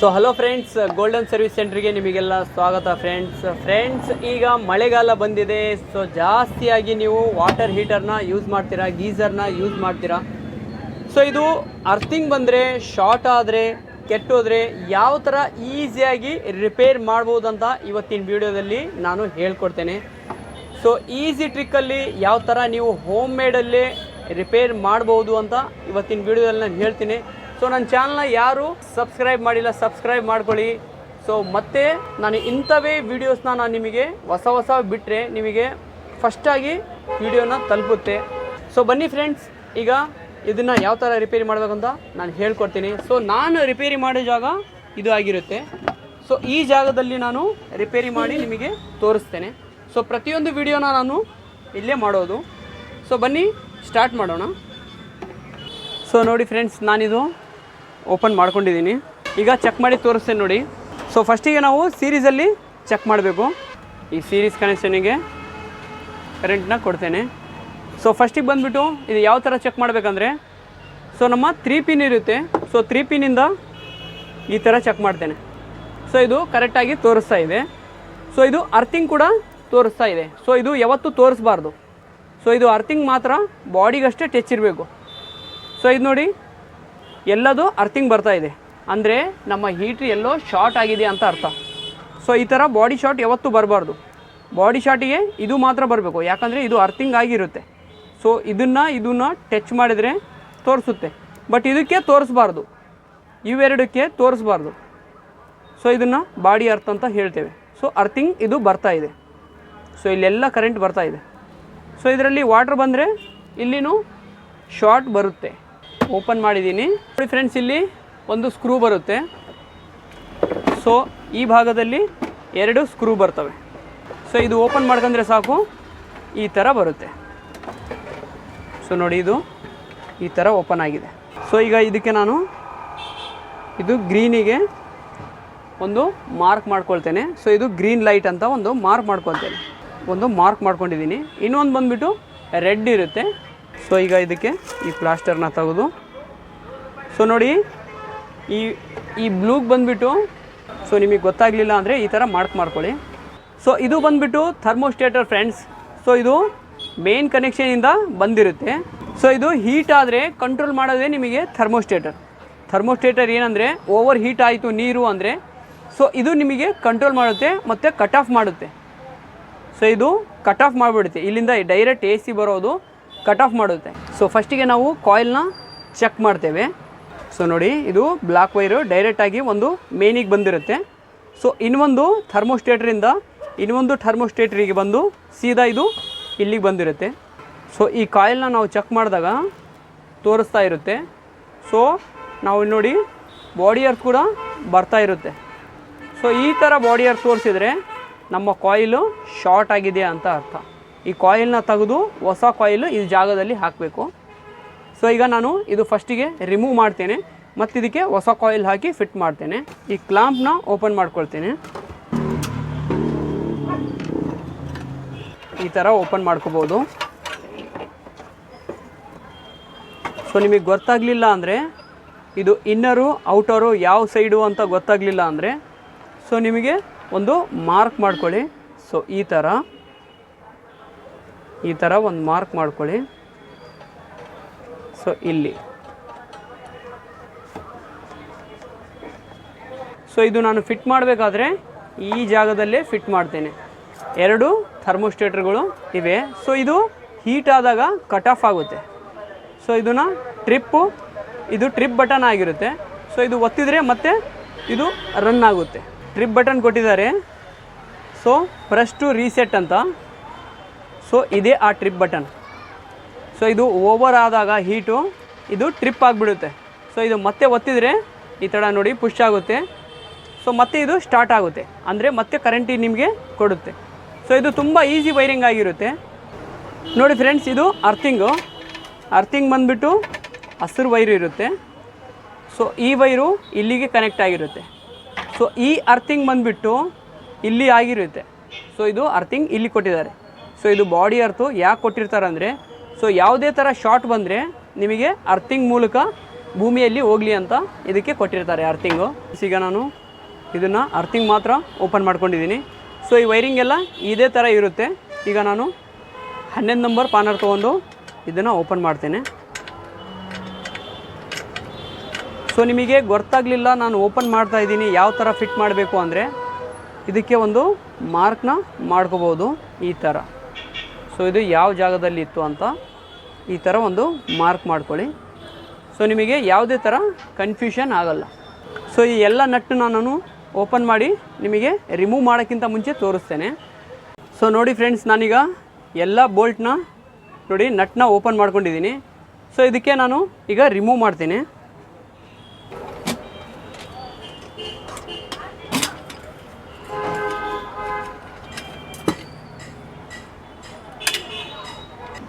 So hello friends golden service ಸೆಂಟ್ರಿಗೆ ನಿಮಗೆಲ್ಲ ಸ್ವಾಗತ ಫ್ರೆಂಡ್ಸ್ ಫ್ರೆಂಡ್ಸ್ ಈಗ ಮಳೆಗಾಲ ಬಂದಿದೆ. ಸೊ ಜಾಸ್ತಿಯಾಗಿ ನೀವು ವಾಟರ್ ಹೀಟರ್ನ ಯೂಸ್ ಮಾಡ್ತೀರಾ, ಗೀಸರ್ನ ಯೂಸ್ ಮಾಡ್ತೀರಾ? ಸೊ ಇದು ಅರ್ಥಿಂಗ್ ಬಂದರೆ ಶಾರ್ಟ್ ಆದರೆ, ಕೆಟ್ಟೋದ್ರೆ ಯಾವ ಥರ ಈಸಿಯಾಗಿ ರಿಪೇರ್ ಮಾಡ್ಬೋದಂತ ಇವತ್ತಿನ ವಿಡಿಯೋದಲ್ಲಿ ನಾನು ಹೇಳ್ಕೊಡ್ತೇನೆ. ಸೊ ಈಸಿ ಟ್ರಿಕ್ಕಲ್ಲಿ ಯಾವ ಥರ ನೀವು ಹೋಮ್ ಮೇಡಲ್ಲೇ ರಿಪೇರ್ ಮಾಡ್ಬೋದು ಅಂತ ಇವತ್ತಿನ ವಿಡಿಯೋದಲ್ಲಿ ನಾನು ಹೇಳ್ತೀನಿ. ಸೊ ನನ್ನ ಚಾನಲ್ನ ಯಾರು ಸಬ್ಸ್ಕ್ರೈಬ್ ಮಾಡಿಲ್ಲ ಸಬ್ಸ್ಕ್ರೈಬ್ ಮಾಡ್ಕೊಳ್ಳಿ. ಸೊ ಮತ್ತೆ ನಾನು ಇಂಥವೇ ವೀಡಿಯೋಸ್ನ ನಾನು ನಿಮಗೆ ಹೊಸ ಹೊಸ ಬಿಟ್ಟರೆ ನಿಮಗೆ ಫಸ್ಟಾಗಿ ವಿಡಿಯೋನ ತಲುಪುತ್ತೆ. ಸೊ ಬನ್ನಿ ಫ್ರೆಂಡ್ಸ್ ಈಗ ಇದನ್ನು ಯಾವ ಥರ ರಿಪೇರಿ ಮಾಡಬೇಕಂತ ನಾನು ಹೇಳ್ಕೊಡ್ತೀನಿ. ಸೊ ನಾನು ರಿಪೇರಿ ಮಾಡೋ ಜಾಗ ಇದು ಆಗಿರುತ್ತೆ. ಸೊ ಈ ಜಾಗದಲ್ಲಿ ನಾನು ರಿಪೇರಿ ಮಾಡಿ ನಿಮಗೆ ತೋರಿಸ್ತೇನೆ. ಸೊ ಪ್ರತಿಯೊಂದು ವಿಡಿಯೋನ ನಾನು ಇಲ್ಲೇ ಮಾಡೋದು. ಸೊ ಬನ್ನಿ. ಸ್ಟಾರ್ಟ್ ಮಾಡೋಣ. ಸೊ ನೋಡಿ ಫ್ರೆಂಡ್ಸ್ ನಾನಿದು ಓಪನ್ ಮಾಡ್ಕೊಂಡಿದ್ದೀನಿ. ಈಗ ಚೆಕ್ ಮಾಡಿ ತೋರಿಸ್ತೇನೆ ನೋಡಿ. ಸೊ ಫಸ್ಟಿಗೆ ನಾವು ಸೀರೀಸಲ್ಲಿ ಚೆಕ್ ಮಾಡಬೇಕು. ಈ ಸೀರೀಸ್ ಕನೆಕ್ಷನಿಗೆ ಕರೆಂಟ್ನ ಕೊಡ್ತೇನೆ. ಸೊ ಫಸ್ಟಿಗೆ ಬಂದುಬಿಟ್ಟು ಇದು ಯಾವ ಥರ ಚೆಕ್ ಮಾಡಬೇಕಂದ್ರೆ ಸೊ ನಮ್ಮ ತ್ರೀ ಪಿನ್ ಇರುತ್ತೆ. ಸೊ ತ್ರೀ ಪಿನ್ನಿಂದ ಈ ಥರ ಚೆಕ್ ಮಾಡ್ತೇನೆ. ಸೊ ಇದು ಕರೆಕ್ಟಾಗಿ ತೋರಿಸ್ತಾ ಇದೆ. ಸೊ ಇದು ಅರ್ಥಿಂಗ್ ಕೂಡ ತೋರಿಸ್ತಾ ಇದೆ. ಸೊ ಇದು ಯಾವತ್ತೂ ತೋರಿಸ್ಬಾರ್ದು. ಸೊ ಇದು ಅರ್ಥಿಂಗ್ ಮಾತ್ರ ಬಾಡಿಗಷ್ಟೇ ಟಚ್ ಇರಬೇಕು. ಸೊ ಇದು ನೋಡಿ, ಎಲ್ಲದು ಅರ್ಥಿಂಗ್ ಬರ್ತಾ ಇದೆ. ಅಂದರೆ ನಮ್ಮ ಹೀಟ್ರ್ ಎಲ್ಲೋ ಶಾರ್ಟ್ ಆಗಿದೆ ಅಂತ ಅರ್ಥ. ಸೊ ಈ ಥರ ಬಾಡಿ ಶಾರ್ಟ್ ಯಾವತ್ತೂ ಬರಬಾರ್ದು. ಬಾಡಿ ಶಾರ್ಟಿಗೆ ಇದು ಮಾತ್ರ ಬರಬೇಕು. ಯಾಕಂದರೆ ಇದು ಅರ್ಥಿಂಗ್ ಆಗಿರುತ್ತೆ. ಸೊ ಇದನ್ನು ಇದನ್ನು ಟಚ್ ಮಾಡಿದರೆ ತೋರಿಸುತ್ತೆ. ಬಟ್ ಇದಕ್ಕೆ ತೋರಿಸ್ಬಾರ್ದು. ಇವೆರಡಕ್ಕೆ ತೋರಿಸ್ಬಾರ್ದು. ಸೊ ಇದನ್ನು ಬಾಡಿ ಅರ್ಥ ಅಂತ ಹೇಳ್ತೇವೆ. ಸೊ ಅರ್ಥಿಂಗ್ ಇದು ಬರ್ತಾ ಇದೆ. ಸೊ ಇಲ್ಲೆಲ್ಲ ಕರೆಂಟ್ ಬರ್ತಾ ಇದೆ. ಸೊ ಇದರಲ್ಲಿ ವಾಟ್ರ್ ಬಂದರೆ ಇಲ್ಲಿನೂ ಶಾರ್ಟ್ ಬರುತ್ತೆ. ಓಪನ್ ಮಾಡಿದ್ದೀನಿ. ನೋಡಿ ಫ್ರೆಂಡ್ಸ್ ಇಲ್ಲಿ ಒಂದು ಸ್ಕ್ರೂ ಬರುತ್ತೆ. ಸೊ ಈ ಭಾಗದಲ್ಲಿ ಎರಡು ಸ್ಕ್ರೂ ಬರ್ತವೆ. ಸೊ ಇದು ಓಪನ್ ಮಾಡ್ಕಂದ್ರೆ ಸಾಕು, ಈ ಥರ ಬರುತ್ತೆ. ಸೊ ನೋಡಿ ಇದು ಈ ಥರ ಓಪನ್ ಆಗಿದೆ. ಸೊ ಈಗ ಇದಕ್ಕೆ ನಾನು ಇದು ಗ್ರೀನಿಗೆ ಒಂದು ಮಾರ್ಕ್ ಮಾಡ್ಕೊಳ್ತೇನೆ. ಸೊ ಇದು ಗ್ರೀನ್ ಲೈಟ್ ಅಂತ ಒಂದು ಮಾರ್ಕ್ ಮಾಡ್ಕೊಳ್ತೇನೆ. ಒಂದು ಮಾರ್ಕ್ ಮಾಡ್ಕೊಂಡಿದ್ದೀನಿ. ಇನ್ನೊಂದು ಬಂದುಬಿಟ್ಟು ರೆಡ್ ಇರುತ್ತೆ. ಸೊ ಈಗ ಇದಕ್ಕೆ ಈ ಪ್ಲಾಸ್ಟರ್ನ ತೆಗೆದು. ಸೊ ನೋಡಿ, ಈ ಈ ಬ್ಲೂಗೆ ಬಂದುಬಿಟ್ಟು ಸೊ ನಿಮಗೆ ಗೊತ್ತಾಗಲಿಲ್ಲ ಅಂದರೆ ಈ ಥರ ಮಾರ್ಕ್ ಮಾಡ್ಕೊಳ್ಳಿ. ಸೊ ಇದು ಬಂದುಬಿಟ್ಟು ಥರ್ಮೋಸ್ಟೇಟರ್ ಫ್ರೆಂಡ್ಸ್. ಸೊ ಇದು ಮೇನ್ ಕನೆಕ್ಷನಿಂದ ಬಂದಿರುತ್ತೆ. ಸೊ ಇದು ಹೀಟ್ ಆದರೆ ಕಂಟ್ರೋಲ್ ಮಾಡೋದೇ ನಿಮಗೆ ಥರ್ಮೋಸ್ಟೇಟರ್. ಥರ್ಮೋಸ್ಟೇಟರ್ ಏನಂದರೆ ಓವರ್ ಹೀಟ್ ಆಯಿತು ನೀರು ಅಂದರೆ ಸೊ ಇದು ನಿಮಗೆ ಕಂಟ್ರೋಲ್ ಮಾಡುತ್ತೆ ಮತ್ತು ಕಟ್ ಆಫ್ ಮಾಡುತ್ತೆ. ಸೊ ಇದು ಕಟ್ ಆಫ್ ಮಾಡಿಬಿಡುತ್ತೆ. ಇಲ್ಲಿಂದ ಡೈರೆಕ್ಟ್ ಎ ಸಿ ಬರೋದು ಕಟ್ ಆಫ್ ಮಾಡುತ್ತೆ. ಸೊ ಫಸ್ಟಿಗೆ ನಾವು ಕಾಯಿಲ್ನ ಚೆಕ್ ಮಾಡ್ತೇವೆ. ಸೊ ನೋಡಿ, ಇದು ಬ್ಲಾಕ್ ವೈರು ಡೈರೆಕ್ಟಾಗಿ ಒಂದು ಮೇನಿಗೆ ಬಂದಿರುತ್ತೆ. ಸೊ ಇನ್ನೊಂದು ಥರ್ಮೋಸ್ಟೇಟ್ರಿಂದ ಇನ್ನೊಂದು ಥರ್ಮೋಸ್ಟೇಟ್ರಿಗೆ ಬಂದು ಸೀದಾ ಇದು ಇಲ್ಲಿಗೆ ಬಂದಿರುತ್ತೆ. ಸೊ ಈ ಕಾಯಿಲ್ನ ನಾವು ಚೆಕ್ ಮಾಡಿದಾಗ ತೋರಿಸ್ತಾ ಇರುತ್ತೆ. ಸೊ ನಾವು ನೋಡಿ ಬಾಡಿ ಅರ್ತ್ ಕೂಡ ಬರ್ತಾ ಇರುತ್ತೆ. ಸೊ ಈ ಥರ ಬಾಡಿ ಅರ್ತ್ ತೋರಿಸಿದ್ರೆ ನಮ್ಮ ಕಾಯಿಲು ಶಾರ್ಟ್ ಆಗಿದೆ ಅಂತ ಅರ್ಥ. ಈ ಕಾಯಿಲ್ನ ತೆಗೆದು ಹೊಸ ಕಾಯಿಲು ಈ ಜಾಗದಲ್ಲಿ ಹಾಕಬೇಕು. ಸೊ ಈಗ ನಾನು ಇದು ಫಸ್ಟಿಗೆ ರಿಮೂವ್ ಮಾಡ್ತೇನೆ. ಮತ್ತು ಇದಕ್ಕೆ ಹೊಸ ಕಾಯಿಲ್ ಹಾಕಿ ಫಿಟ್ ಮಾಡ್ತೇನೆ. ಈ ಕ್ಲಾಂಪ್ನ ಓಪನ್ ಮಾಡ್ಕೊಳ್ತೇನೆ. ಈ ಥರ ಓಪನ್ ಮಾಡ್ಕೋಬೋದು. ಸೊ ನಿಮಗೆ ಗೊತ್ತಾಗಲಿಲ್ಲ ಅಂದರೆ ಇದು ಇನ್ನರು ಔಟರು ಯಾವ ಸೈಡು ಅಂತ ಗೊತ್ತಾಗಲಿಲ್ಲ ಅಂದರೆ ಸೊ ನಿಮಗೆ ಒಂದು ಮಾರ್ಕ್ ಮಾಡ್ಕೊಳ್ಳಿ. ಸೊ ಈ ಥರ ಈ ಥರ ಒಂದು ಮಾರ್ಕ್ ಮಾಡ್ಕೊಳ್ಳಿ. ಸೊ ಇಲ್ಲಿ. ಸೊ ಇದು ನಾನು ಫಿಟ್ ಮಾಡಬೇಕಾದ್ರೆ ಈ ಜಾಗದಲ್ಲೇ ಫಿಟ್ ಮಾಡ್ತೇನೆ. ಎರಡು ಥರ್ಮೋಸ್ಟೇಟರ್ಗಳು ಇವೆ. ಸೊ ಇದು ಹೀಟ್ ಆದಾಗ ಕಟ್ ಆಫ್ ಆಗುತ್ತೆ. ಸೊ ಇದನ್ನು ಟ್ರಿಪ್ಪು, ಇದು ಟ್ರಿಪ್ ಬಟನ್ ಆಗಿರುತ್ತೆ. ಸೊ ಇದು ಒತ್ತಿದರೆ ಮತ್ತೆ ಇದು ರನ್ ಆಗುತ್ತೆ. ಟ್ರಿಪ್ ಬಟನ್ ಕೊಟ್ಟಿದ್ದಾರೆ. ಸೊ ಪ್ರೆಸ್ ಟು ರೀಸೆಟ್ ಅಂತ. ಸೊ ಇದೇ ಆ ಟ್ರಿಪ್ ಬಟನ್ ಸೊ ಇದು ಓವರ್ ಆದಾಗ ಹೀಟು ಇದು ಟ್ರಿಪ್ ಆಗಿಬಿಡುತ್ತೆ. ಸೊ ಇದು ಮತ್ತೆ ಒತ್ತಿದರೆ ಈ ಥರ ನೋಡಿ ಪುಷ್ ಆಗುತ್ತೆ. ಸೊ ಮತ್ತೆ ಇದು ಸ್ಟಾರ್ಟ್ ಆಗುತ್ತೆ. ಅಂದರೆ ಮತ್ತೆ ಕರೆಂಟ್ ನಿಮಗೆ ಕೊಡುತ್ತೆ. ಸೊ ಇದು ತುಂಬ ಈಸಿ ವೈರಿಂಗ್ ಆಗಿರುತ್ತೆ. ನೋಡಿ ಫ್ರೆಂಡ್ಸ್ ಇದು ಅರ್ಥಿಂಗು ಅರ್ಥಿಂಗ್ ಬಂದುಬಿಟ್ಟು ಹಸಿರು ವೈರು ಇರುತ್ತೆ. ಸೊ ಈ ವೈರು ಇಲ್ಲಿಗೆ ಕನೆಕ್ಟ್ ಆಗಿರುತ್ತೆ. ಸೊ ಈ ಅರ್ಥಿಂಗ್ ಬಂದುಬಿಟ್ಟು ಇಲ್ಲಿ ಆಗಿರುತ್ತೆ. ಸೊ ಇದು ಅರ್ಥಿಂಗ್ ಇಲ್ಲಿ ಕೊಟ್ಟಿದ್ದಾರೆ. ಸೊ ಇದು ಬಾಡಿ ಅರ್ಥು ಯಾಕೆ ಕೊಟ್ಟಿರ್ತಾರೆ ಅಂದರೆ ಸೊ ಯಾವುದೇ ಥರ ಶಾರ್ಟ್ ಬಂದರೆ ನಿಮಗೆ ಅರ್ಥಿಂಗ್ ಮೂಲಕ ಭೂಮಿಯಲ್ಲಿ ಹೋಗಲಿ ಅಂತ ಇದಕ್ಕೆ ಕೊಟ್ಟಿರ್ತಾರೆ ಅರ್ಥಿಂಗು ಈಗ ನಾನು ಇದನ್ನು ಅರ್ಥಿಂಗ್ ಮಾತ್ರ ಓಪನ್ ಮಾಡ್ಕೊಂಡಿದ್ದೀನಿ. ಸೊ ಈ ವೈರಿಂಗ್ ಎಲ್ಲ ಇದೇ ಥರ ಇರುತ್ತೆ. ಈಗ ನಾನು ಹನ್ನೊಂದು ನಂಬರ್ ಪಾನರ್ ತೊಗೊಂಡು ಇದನ್ನು ಓಪನ್ ಮಾಡ್ತೇನೆ. ಸೊ ನಿಮಗೆ ಗೊತ್ತಾಗಲಿಲ್ಲ, ನಾನು ಓಪನ್ ಮಾಡ್ತಾ ಇದ್ದೀನಿ, ಯಾವ ಥರ ಫಿಟ್ ಮಾಡಬೇಕು ಅಂದರೆ, ಇದಕ್ಕೆ ಒಂದು ಮಾರ್ಕ್ನ ಮಾಡ್ಕೋಬೋದು ಈ ಥರ ಸೊ ಇದು ಯಾವ ಜಾಗದಲ್ಲಿ ಇತ್ತು ಅಂತ ಈ ಥರ ಒಂದು ಮಾರ್ಕ್ ಮಾಡ್ಕೊಳ್ಳಿ. ಸೊ ನಿಮಗೆ ಯಾವುದೇ ಥರ ಕನ್ಫ್ಯೂಷನ್ ಆಗಲ್ಲ. ಸೊ ಈ ಎಲ್ಲ ನಟ್ಟನ್ನ ನಾನು ಓಪನ್ ಮಾಡಿ ನಿಮಗೆ ರಿಮೂವ್ ಮಾಡೋಕ್ಕಿಂತ ಮುಂಚೆ ತೋರಿಸ್ತೇನೆ. ಸೊ ನೋಡಿ ಫ್ರೆಂಡ್ಸ್ ನಾನೀಗ ಎಲ್ಲ ಬೋಲ್ಟ್ನ ನೋಡಿ ನಟ್ನ ಓಪನ್ ಮಾಡ್ಕೊಂಡಿದ್ದೀನಿ. ಸೊ ಇದಕ್ಕೆ ನಾನು ಈಗ ರಿಮೂವ್ ಮಾಡ್ತೀನಿ.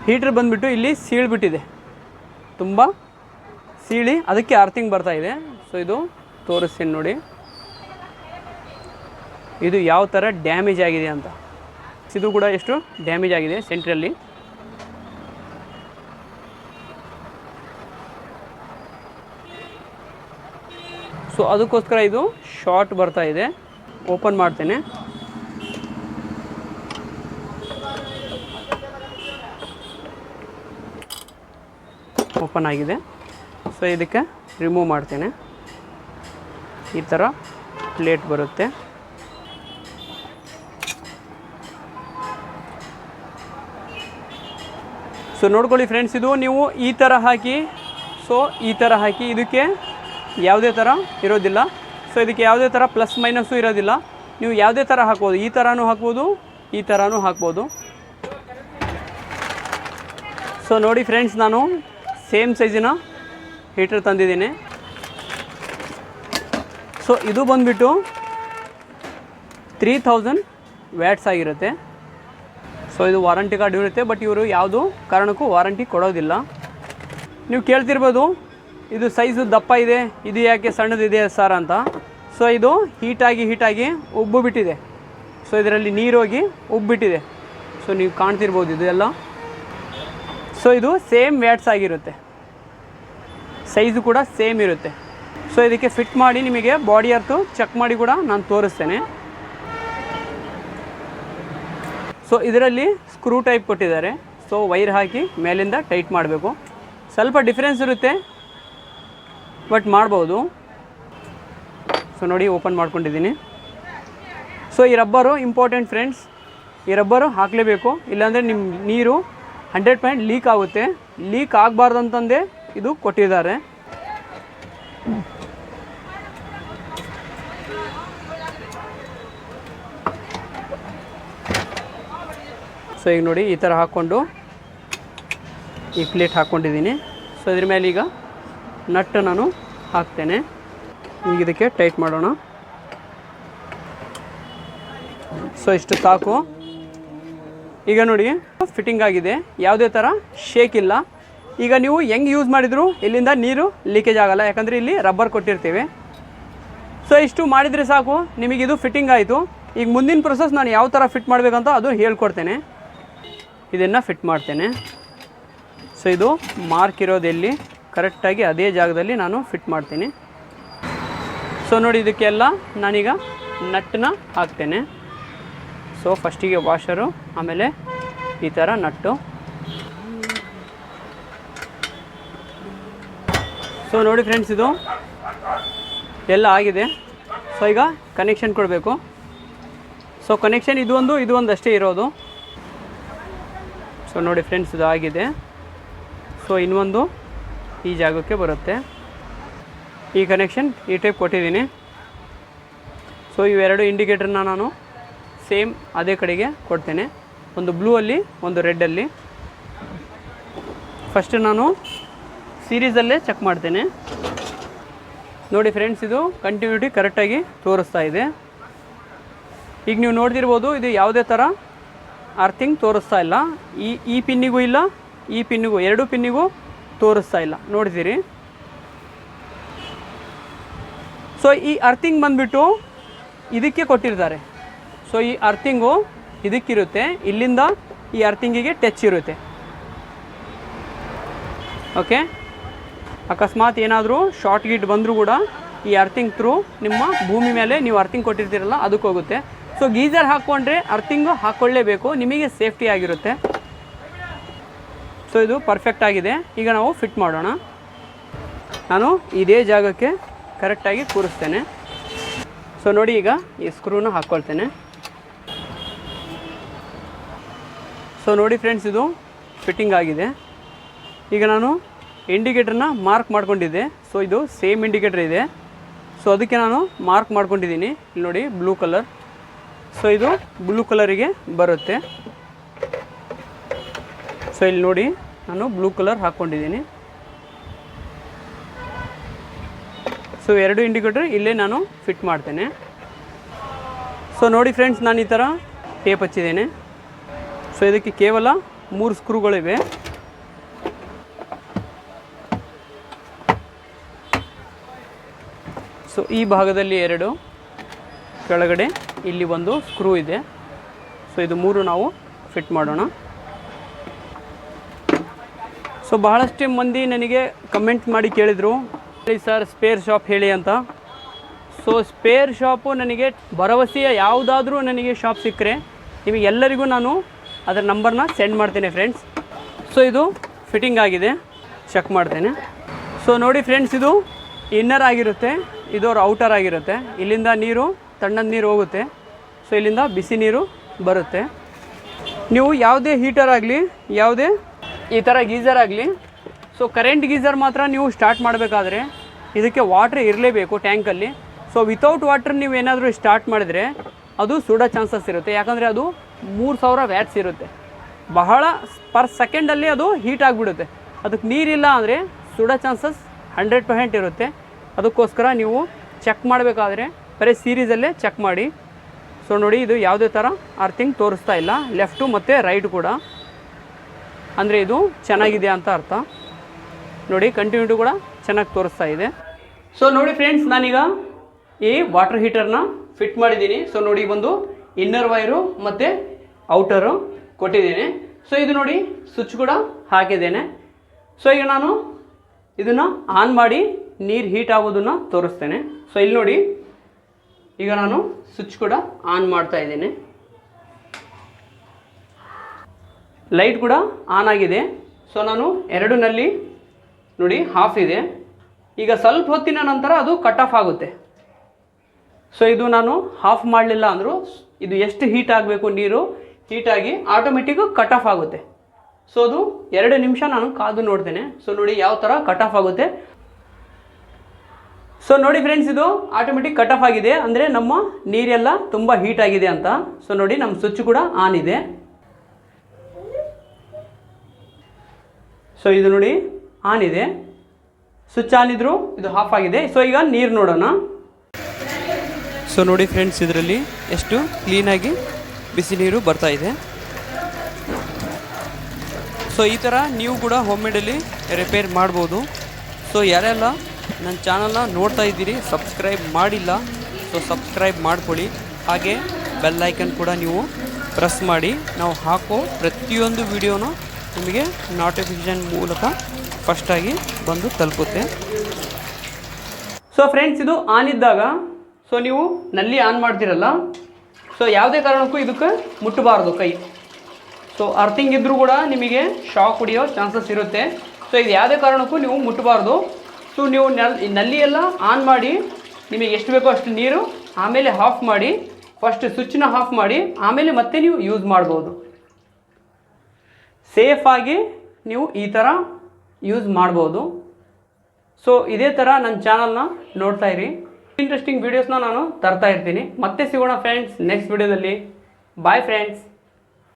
ಹೀಟ್ರ್ ಬಂದುಬಿಟ್ಟು ಇಲ್ಲಿ ಸೀಳ್ಬಿಟ್ಟಿದೆ. ತುಂಬ ಸೀಳಿ, ಅದಕ್ಕೆ ಅರ್ಥಿಂಗ್ ಬರ್ತಾ ಇದೆ. ಸೊ ಇದು ತೋರಿಸ್ತೀನಿ ನೋಡಿ. ಇದು ಯಾವ ಥರ ಡ್ಯಾಮೇಜ್ ಆಗಿದೆ ಅಂತ. ಇದು ಕೂಡ ಎಷ್ಟು ಡ್ಯಾಮೇಜ್ ಆಗಿದೆ ಸೆಂಟ್ರಲ್ಲಿ ಸೊ ಅದಕ್ಕೋಸ್ಕರ ಇದು ಶಾರ್ಟ್ ಬರ್ತಾ ಇದೆ. ಓಪನ್ ಮಾಡ್ತೇನೆ. ಓಪನ್ ಆಗಿದೆ. ಸೊ ಇದಕ್ಕೆ ರಿಮೂವ್ ಮಾಡ್ತೇನೆ. ಈ ಥರ ಪ್ಲೇಟ್ ಬರುತ್ತೆ. ಸೊ ನೋಡ್ಕೊಳ್ಳಿ ಫ್ರೆಂಡ್ಸ್ ಇದು ನೀವು ಈ ಥರ ಹಾಕಿ ಸೊ ಈ ಥರ ಹಾಕಿ ಇದಕ್ಕೆ ಯಾವುದೇ ಥರ ಇರೋದಿಲ್ಲ. ಸೊ ಇದಕ್ಕೆ ಯಾವುದೇ ಥರ ಪ್ಲಸ್ ಮೈನಸ್ಸು ಇರೋದಿಲ್ಲ. ನೀವು ಯಾವುದೇ ಥರ ಹಾಕ್ಬೋದು. ಈ ಥರನೂ ಹಾಕ್ಬೋದು, ಈ ಥರನೂ ಹಾಕ್ಬೋದು. ಸೊ ನೋಡಿ ಫ್ರೆಂಡ್ಸ್ ನಾನು ಸೇಮ್ ಸೈಜಿನ ಹೀಟರ್ ತಂದಿದ್ದೀನಿ. ಸೊ ಇದು ಬಂದುಬಿಟ್ಟು ತ್ರೀ ತೌಸಂಡ್ ವ್ಯಾಟ್ಸ್ ಆಗಿರುತ್ತೆ. ಸೊ ಇದು ವಾರಂಟಿ ಕಾರ್ಡ್ ಇರುತ್ತೆ ಬಟ್ ಇವರು ಯಾವುದು ಕಾರಣಕ್ಕೂ ವಾರಂಟಿ ಕೊಡೋದಿಲ್ಲ. ನೀವು ಕೇಳ್ತಿರ್ಬೋದು, ಇದು ಸೈಜು ದಪ್ಪ ಇದೆ, ಇದು ಯಾಕೆ ಸಣ್ಣದಿದೆ ಸರ್ ಅಂತ. ಸೊ ಇದು ಹೀಟಾಗಿ ಹೀಟಾಗಿ ಉಬ್ಬು ಬಿಟ್ಟಿದೆ ಸೊ ಇದರಲ್ಲಿ ನೀರೋಗಿ ಉಬ್ಬಿಟ್ಟಿದೆ ಸೊ ನೀವು ಕಾಣ್ತಿರ್ಬೋದು ಇದು ಎಲ್ಲ ಸೊ ಇದು ಸೇಮ್ ವ್ಯಾಟ್ಸ್ ಆಗಿರುತ್ತೆ. ಸೈಜು ಕೂಡ ಸೇಮ್ ಇರುತ್ತೆ. ಸೊ ಇದಕ್ಕೆ ಫಿಟ್ ಮಾಡಿ ನಿಮಗೆ ಬಾಡಿ ಅರ್ತು ಚೆಕ್ ಮಾಡಿ ಕೂಡ ನಾನು ತೋರಿಸ್ತೇನೆ. ಸೊ ಇದರಲ್ಲಿ ಸ್ಕ್ರೂ ಟೈಪ್ ಕೊಟ್ಟಿದ್ದಾರೆ. ಸೊ ವೈರ್ ಹಾಕಿ ಮೇಲಿಂದ ಟೈಟ್ ಮಾಡಬೇಕು. ಸ್ವಲ್ಪ ಡಿಫ್ರೆನ್ಸ್ ಇರುತ್ತೆ ಬಟ್ ಮಾಡ್ಬೋದು. ಸೊ ನೋಡಿ ಓಪನ್ ಮಾಡ್ಕೊಂಡಿದ್ದೀನಿ. ಸೊ ಈ ರಬ್ಬರು ಇಂಪಾರ್ಟೆಂಟ್ ಫ್ರೆಂಡ್ಸ್ ಈ ರಬ್ಬರು ಹಾಕಲೇಬೇಕು. ಇಲ್ಲಾಂದರೆ ನಿಮ್ಮ ನೀರು ಹಂಡ್ರೆಡ್ ಪಾಯಿಂಟ್ ಲೀಕ್ ಆಗುತ್ತೆ. ಲೀಕ್ ಆಗಬಾರ್ದು ಅಂತಂದೆ ಇದು ಕೊಟ್ಟಿದ್ದಾರೆ. ಸೊ ಈಗ ನೋಡಿ ಈ ಥರ ಹಾಕ್ಕೊಂಡು ಈ ಪ್ಲೇಟ್ ಹಾಕ್ಕೊಂಡಿದ್ದೀನಿ. ಸೊ ಇದ್ರ ಮೇಲೆ ಈಗ ನಟ್ ನಾನು ಹಾಕ್ತೇನೆ. ಈಗ ಇದಕ್ಕೆ ಟೈಟ್ ಮಾಡೋಣ. ಸೊ ಇಷ್ಟು ತಾಕು ಈಗ ನೋಡಿ ಫಿಟ್ಟಿಂಗ್ ಆಗಿದೆ. ಯಾವುದೇ ಥರ ಶೇಕ್ ಇಲ್ಲ. ಈಗ ನೀವು ಹೆಂಗೆ ಯೂಸ್ ಮಾಡಿದರೂ? ಇಲ್ಲಿಂದ ನೀರು ಲೀಕೇಜ್ ಆಗೋಲ್ಲ. ಯಾಕಂದರೆ ಇಲ್ಲಿ ರಬ್ಬರ್ ಕೊಟ್ಟಿರ್ತೀವಿ. ಸೊ ಇಷ್ಟು ಮಾಡಿದರೆ ಸಾಕು. ನಿಮಗಿದು ಫಿಟ್ಟಿಂಗ್ ಆಯಿತು. ಈಗ ಮುಂದಿನ ಪ್ರೊಸೆಸ್ ನಾನು ಯಾವ ಥರ ಫಿಟ್ ಮಾಡಬೇಕಂತ ಅದು ಹೇಳ್ಕೊಡ್ತೇನೆ. ಇದನ್ನು ಫಿಟ್ ಮಾಡ್ತೇನೆ. ಸೊ ಇದು ಮಾರ್ಕ್ ಇರೋದೆಲ್ಲಿ ಕರೆಕ್ಟಾಗಿ ಅದೇ ಜಾಗದಲ್ಲಿ ನಾನು ಫಿಟ್ ಮಾಡ್ತೀನಿ. ಸೊ ನೋಡಿ, ಇದಕ್ಕೆಲ್ಲ ನಾನೀಗ ನಟ್ಟನ್ನ ಹಾಕ್ತೇನೆ. ಸೊ ಫಸ್ಟಿಗೆ ವಾಷರು ಆಮೇಲೆ ಈ ಥರ ನಟ್ಟು. ಸೊ ನೋಡಿ ಫ್ರೆಂಡ್ಸ್ ಇದು. ಎಲ್ಲ ಆಗಿದೆ. ಸೊ ಈಗ ಕನೆಕ್ಷನ್ ಕೊಡಬೇಕು. ಸೊ ಕನೆಕ್ಷನ್ ಇದು ಒಂದು ಇದು ಒಂದು ಅಷ್ಟೇ ಇರೋದು. ಸೊ ನೋಡಿ ಫ್ರೆಂಡ್ಸ್ ಇದು ಆಗಿದೆ. ಸೊ ಇನ್ನೊಂದು ಈ ಜಾಗಕ್ಕೆ ಬರುತ್ತೆ. ಈ ಕನೆಕ್ಷನ್ ಈ ಟೈಪ್ ಕೊಟ್ಟಿದ್ದೀನಿ. ಸೊ ಇವೆರಡು ಇಂಡಿಕೇಟರ್ನ ನಾನು ಸೇಮ್ ಅದೇ ಕಡೆಗೆ ಕೊಡ್ತೇನೆ. ಒಂದು ಬ್ಲೂ ಅಲ್ಲಿ, ಒಂದು ರೆಡ್ಡಲ್ಲಿ ಫಸ್ಟ್ ನಾನು ಸೀರೀಸಲ್ಲೇ ಚೆಕ್ ಮಾಡ್ತೇನೆ. ನೋಡಿ ಫ್ರೆಂಡ್ಸ್ ಇದು ಕಂಟಿನ್ಯೂಟಿ ಕರೆಕ್ಟಾಗಿ ತೋರಿಸ್ತಾ ಇದೆ. ಈಗ ನೀವು ನೋಡ್ತಿರ್ಬೋದು, ಇದು ಯಾವುದೇ ಥರ ಅರ್ಥಿಂಗ್ ತೋರಿಸ್ತಾ ಇಲ್ಲ. ಈ ಈ ಪಿನ್ನಿಗೂ ಇಲ್ಲ, ಈ ಪಿನ್ನಿಗೂ ಎರಡು ಪಿನ್ನಿಗೂ ತೋರಿಸ್ತಾ ಇಲ್ಲ. ನೋಡ್ತೀರಿ. ಸೊ ಈ ಅರ್ಥಿಂಗ್ ಬಂದುಬಿಟ್ಟು ಇದಕ್ಕೆ ಕೊಟ್ಟಿರ್ತಾರೆ. ಸೊ ಈ ಅರ್ಥಿಂಗು ಇದಕ್ಕಿರುತ್ತೆ. ಇಲ್ಲಿಂದ ಈ ಅರ್ಥಿಂಗಿಗೆ ಟಚ್ ಇರುತ್ತೆ. ಓಕೆ ಅಕಸ್ಮಾತ್ ಏನಾದರೂ ಶಾರ್ಟ್ ಗೀಟ್ ಬಂದರೂ ಕೂಡ ಈ ಅರ್ಥಿಂಗ್ ಥ್ರೂ ನಿಮ್ಮ ಭೂಮಿ ಮೇಲೆ ನೀವು ಅರ್ಥಿಂಗ್ ಕೊಟ್ಟಿರ್ತೀರಲ್ಲ, ಅದಕ್ಕೆ ಹೋಗುತ್ತೆ. ಸೊ ಗೀಸರ್ ಹಾಕ್ಕೊಂಡ್ರೆ ಅರ್ಥಿಂಗು ಹಾಕ್ಕೊಳ್ಳೇಬೇಕು ನಿಮಗೆ ಸೇಫ್ಟಿ ಆಗಿರುತ್ತೆ. ಸೊ ಇದು ಪರ್ಫೆಕ್ಟ್ ಆಗಿದೆ. ಈಗ ನಾವು ಫಿಟ್ ಮಾಡೋಣ. ನಾನು ಇದೇ ಜಾಗಕ್ಕೆ ಕರೆಕ್ಟಾಗಿ ಕೂರಿಸ್ತೇನೆ. ಸೊ ನೋಡಿ ಈಗ ಈ ಸ್ಕ್ರೂನ ಹಾಕ್ಕೊಳ್ತೇನೆ. ಸೊ ನೋಡಿ ಫ್ರೆಂಡ್ಸ್ ಇದು ಫಿಟ್ಟಿಂಗ್ ಆಗಿದೆ. ಈಗ ನಾನು ಇಂಡಿಕೇಟ್ರನ್ನ ಮಾರ್ಕ್ ಮಾಡ್ಕೊಂಡಿದ್ದೆ. ಸೊ ಇದು ಸೇಮ್ ಇಂಡಿಕೇಟ್ರ್ ಇದೆ. ಸೊ ಅದಕ್ಕೆ ನಾನು ಮಾರ್ಕ್ ಮಾಡ್ಕೊಂಡಿದ್ದೀನಿ. ಇಲ್ಲಿ ನೋಡಿ ಬ್ಲೂ ಕಲರ್ ಸೊ ಇದು ಬ್ಲೂ ಕಲರಿಗೆ ಬರುತ್ತೆ. ಸೊ ಇಲ್ಲಿ ನೋಡಿ, ನಾನು ಬ್ಲೂ ಕಲರ್ ಹಾಕ್ಕೊಂಡಿದ್ದೀನಿ. ಸೊ ಎರಡು ಇಂಡಿಕೇಟರ್ ಇಲ್ಲೇ ನಾನು ಫಿಟ್ ಮಾಡ್ತೇನೆ. ಸೊ ನೋಡಿ ಫ್ರೆಂಡ್ಸ್ ನಾನು ಈ ಥರ ಟೇಪ್ ಹಚ್ಚಿದ್ದೇನೆ. ಸೊ ಇದಕ್ಕೆ ಕೇವಲ ಮೂರು ಸ್ಕ್ರೂಗಳಿವೆ. ಸೊ ಈ ಭಾಗದಲ್ಲಿ ಎರಡು, ಕೆಳಗಡೆ ಇಲ್ಲಿ ಒಂದು ಸ್ಕ್ರೂ ಇದೆ. ಸೊ ಇದು ಮೂರು ನಾವು ಫಿಟ್ ಮಾಡೋಣ. ಸೊ ಬಹಳಷ್ಟು ಮಂದಿ ನನಗೆ ಕಮೆಂಟ್ ಮಾಡಿ ಕೇಳಿದರು. ಸರ್, ಸ್ಪೇರ್ ಶಾಪ್ ಹೇಳಿ ಅಂತ. ಸೊ ಸ್ಪೇರ್ ಶಾಪು ನನಗೆ ಭರವಸೆಯ ಯಾವುದಾದ್ರೂ ನನಗೆ ಶಾಪ್ ಸಿಕ್ಕರೆ, ನಿಮಗೆಲ್ಲರಿಗೂ ನಾನು ಅದರ ನಂಬರ್ನ ಸೆಂಡ್ ಮಾಡ್ತೇನೆ ಫ್ರೆಂಡ್ಸ್ ಸೊ ಇದು ಫಿಟ್ಟಿಂಗ್ ಆಗಿದೆ. ಚೆಕ್ ಮಾಡ್ತೇನೆ. ಸೊ ನೋಡಿ ಫ್ರೆಂಡ್ಸ್ ಇದು ಇನ್ನರ್ ಆಗಿರುತ್ತೆ. ಇದು ಅವ್ರ ಔಟರ್ ಆಗಿರುತ್ತೆ. ಇಲ್ಲಿಂದ ನೀರು, ತಣ್ಣದ ನೀರು ಹೋಗುತ್ತೆ. ಸೊ ಇಲ್ಲಿಂದ ಬಿಸಿ ನೀರು ಬರುತ್ತೆ. ನೀವು ಯಾವುದೇ ಹೀಟರ್ ಆಗಲಿ, ಯಾವುದೇ ಈ ಥರ ಗೀಸರ್ ಆಗಲಿ ಸೊ ಕರೆಂಟ್ ಗೀಸರ್ ಮಾತ್ರ ನೀವು ಸ್ಟಾರ್ಟ್ ಮಾಡಬೇಕಾದ್ರೆ ಇದಕ್ಕೆ ವಾಟ್ರ್ ಇರಲೇಬೇಕು ಟ್ಯಾಂಕಲ್ಲಿ ಸೊ ವಿತೌಟ್ ವಾಟ್ರ್ ನೀವು ಏನಾದರೂ ಸ್ಟಾರ್ಟ್ ಮಾಡಿದರೆ ಅದು ಸುಡೋ ಚಾನ್ಸಸ್ ಇರುತ್ತೆ. ಯಾಕಂದರೆ ಅದು ಮೂರು ಸಾವಿರ ವ್ಯಾಟ್ಸ್ ಇರುತ್ತೆ. ಬಹಳ ಪರ್ ಸೆಕೆಂಡಲ್ಲಿ ಅದು ಹೀಟ್ ಆಗಿಬಿಡುತ್ತೆ. ಅದಕ್ಕೆ ನೀರಿಲ್ಲ ಅಂದರೆ ಸುಡೋ ಚಾನ್ಸಸ್ ಹಂಡ್ರೆಡ್ ಪರ್ಸೆಂಟ್ ಇರುತ್ತೆ. ಅದಕ್ಕೋಸ್ಕರ ನೀವು ಚೆಕ್ ಮಾಡಬೇಕಾದ್ರೆ ಬರೀ ಸೀರೀಸಲ್ಲೇ ಚೆಕ್ ಮಾಡಿ. ಸೊ ನೋಡಿ, ಇದು ಯಾವುದೇ ಥರ ಅರ್ಥಿಂಗ್ ತೋರಿಸ್ತಾ ಇಲ್ಲ. ಲೆಫ್ಟು ಮತ್ತು ರೈಟ್ ಕೂಡ. ಅಂದರೆ ಇದು ಚೆನ್ನಾಗಿದೆ ಅಂತ ಅರ್ಥ. ನೋಡಿ ಕಂಟಿನ್ಯೂಟಿ ಕೂಡ ಚೆನ್ನಾಗಿ ತೋರಿಸ್ತಾ ಇದೆ. ಸೊ ನೋಡಿ ಫ್ರೆಂಡ್ಸ್ ನಾನೀಗ ಈ ವಾಟರ್ ಹೀಟರ್ನ ಫಿಟ್ ಮಾಡಿದ್ದೀನಿ. ಸೊ ನೋಡಿ ಒಂದು ಇನ್ನರ್ ವೈರು ಮತ್ತು ಔಟರು ಕೊಟ್ಟಿದ್ದೀನಿ. ಸೊ ಇದು ನೋಡಿ ಸ್ವಿಚ್ ಕೂಡ ಹಾಕಿದ್ದೇನೆ. ಸೊ ಈಗ ನಾನು ಇದನ್ನು ಆನ್ ಮಾಡಿ ನೀರು ಹೀಟ್ ಆಗೋದನ್ನು ತೋರಿಸ್ತೇನೆ. ಸೊ ಇಲ್ಲಿ ನೋಡಿ, ಈಗ ನಾನು ಸ್ವಿಚ್ ಕೂಡ ಆನ್ ಮಾಡ್ತಾ ಇದ್ದೀನಿ. ಲೈಟ್ ಕೂಡ ಆನ್ ಆಗಿದೆ. ಸೊ ನಾನು ಎರಡು ನಲ್ಲಿ ನೋಡಿ ಹಾಫ್ ಇದೆ. ಈಗ ಸ್ವಲ್ಪ ಹೊತ್ತಿನ ನಂತರ ಅದು ಕಟ್ ಆಫ್ ಆಗುತ್ತೆ. ಸೊ ಇದು ನಾನು ಹಾಫ್ ಮಾಡಲಿಲ್ಲ ಅಂದರೂ, ಇದು ಎಷ್ಟು ಹೀಟ್ ಆಗಬೇಕು ನೀರು? ಹೀಟಾಗಿ ಆಟೋಮೆಟಿಕ್ಕು ಕಟ್ ಆಫ್ ಆಗುತ್ತೆ. ಸೊ ಅದು ಎರಡು ನಿಮಿಷ ನಾನು ಕಾದು ನೋಡ್ತೇನೆ. ಸೊ ನೋಡಿ ಯಾವ ಥರ ಕಟ್ ಆಫ್ ಆಗುತ್ತೆ. ಸೊ ನೋಡಿ ಫ್ರೆಂಡ್ಸ್ ಇದು ಆಟೋಮೆಟಿಕ್ ಕಟ್ ಆಫ್ ಆಗಿದೆ. ಅಂದರೆ ನಮ್ಮ ನೀರೆಲ್ಲ ತುಂಬ ಹೀಟ್ ಆಗಿದೆ ಅಂತ. ಸೊ ನೋಡಿ ನಮ್ಮ ಸ್ವಿಚ್ ಕೂಡ ಆನ್ ಇದೆ. ಸೊ ಇದು ನೋಡಿ ಆನ್ ಇದೆ. ಸ್ವಿಚ್ ಆನ್ ಇದ್ರು ಇದು ಆಫ್ ಆಗಿದೆ. ಸೊ ಈಗ ನೀರು ನೋಡೋಣ. ಸೊ ನೋಡಿ ಫ್ರೆಂಡ್ಸ್ ಇದರಲ್ಲಿ ಎಷ್ಟು ಕ್ಲೀನಾಗಿ ಬಿಸಿ ನೀರು ಬರ್ತಾ ಇದೆ. ಸೊ ಈ ಥರ ನೀವು ಕೂಡ ಹೋಮ್ ಮೇಡಲ್ಲಿ ರಿಪೇರ್ ಮಾಡ್ಬೋದು. ಸೊ ಯಾರೆಲ್ಲ ನನ್ನ ಚಾನಲ್ನ ನೋಡ್ತಾ ಇದ್ದೀರಿ ಸಬ್ಸ್ಕ್ರೈಬ್ ಮಾಡಿಲ್ಲ ಸೊ ಸಬ್ಸ್ಕ್ರೈಬ್ ಮಾಡ್ಕೊಳ್ಳಿ. ಹಾಗೆ ಬೆಲ್ ಐಕನ್ ಕೂಡ ನೀವು ಪ್ರೆಸ್ ಮಾಡಿ. ನಾವು ಹಾಕೋ ಪ್ರತಿಯೊಂದು ವಿಡಿಯೋನು ನಿಮಗೆ ನೋಟಿಫಿಕೇಷನ್ ಮೂಲಕ ಫಸ್ಟಾಗಿ ಬಂದು ತಲುಪುತ್ತೆ. ಸೊ ಫ್ರೆಂಡ್ಸ್ ಇದು ಆನ್ ಇದ್ದಾಗ ಸೊ ನೀವು ನಲ್ಲಿ ಆನ್ ಮಾಡ್ತೀರಲ್ಲ ಸೊ ಯಾವುದೇ ಕಾರಣಕ್ಕೂ ಇದಕ್ಕೆ ಮುಟ್ಟಬಾರ್ದು ಕೈ. ಸೊ ಅರ್ಥಿಂಗ್ ಇದ್ದರೂ ಕೂಡ ನಿಮಗೆ ಶಾಕ್ ಹೊಡಿಯೋ ಚಾನ್ಸಸ್ ಇರುತ್ತೆ. ಸೊ ಇದು ಯಾವುದೇ ಕಾರಣಕ್ಕೂ ನೀವು ಮುಟ್ಟಬಾರ್ದು. ಸೊ ನೀವು ನಲ್ನಲ್ಲಿ ಎಲ್ಲ ಆನ್ ಮಾಡಿ, ನಿಮಗೆ ಎಷ್ಟು ಬೇಕೋ ಅಷ್ಟು ನೀರು ಆಮೇಲೆ ಆಫ್ ಮಾಡಿ ಫಸ್ಟ್ ಸ್ವಿಚ್ನ ಆಫ್ ಮಾಡಿ, ಆಮೇಲೆ ಮತ್ತೆ ನೀವು ಯೂಸ್ ಮಾಡ್ಬೋದು. ಸೇಫಾಗಿ ನೀವು ಈ ಥರ ಯೂಸ್ ಮಾಡ್ಬೋದು. ಸೊ ಇದೇ ಥರ ನನ್ನ ಚಾನಲ್ನ ನೋಡ್ತಾಯಿರಿ ಇಂಟ್ರೆಸ್ಟಿಂಗ್ ವೀಡಿಯೋಸ್ನ ನಾನು ತರ್ತಾ ಇರ್ತೀನಿ. ಮತ್ತೆ ಸಿಗೋಣ ಫ್ರೆಂಡ್ಸ್ ನೆಕ್ಸ್ಟ್ ವೀಡಿಯೋದಲ್ಲಿ ಬಾಯ್ ಫ್ರೆಂಡ್ಸ್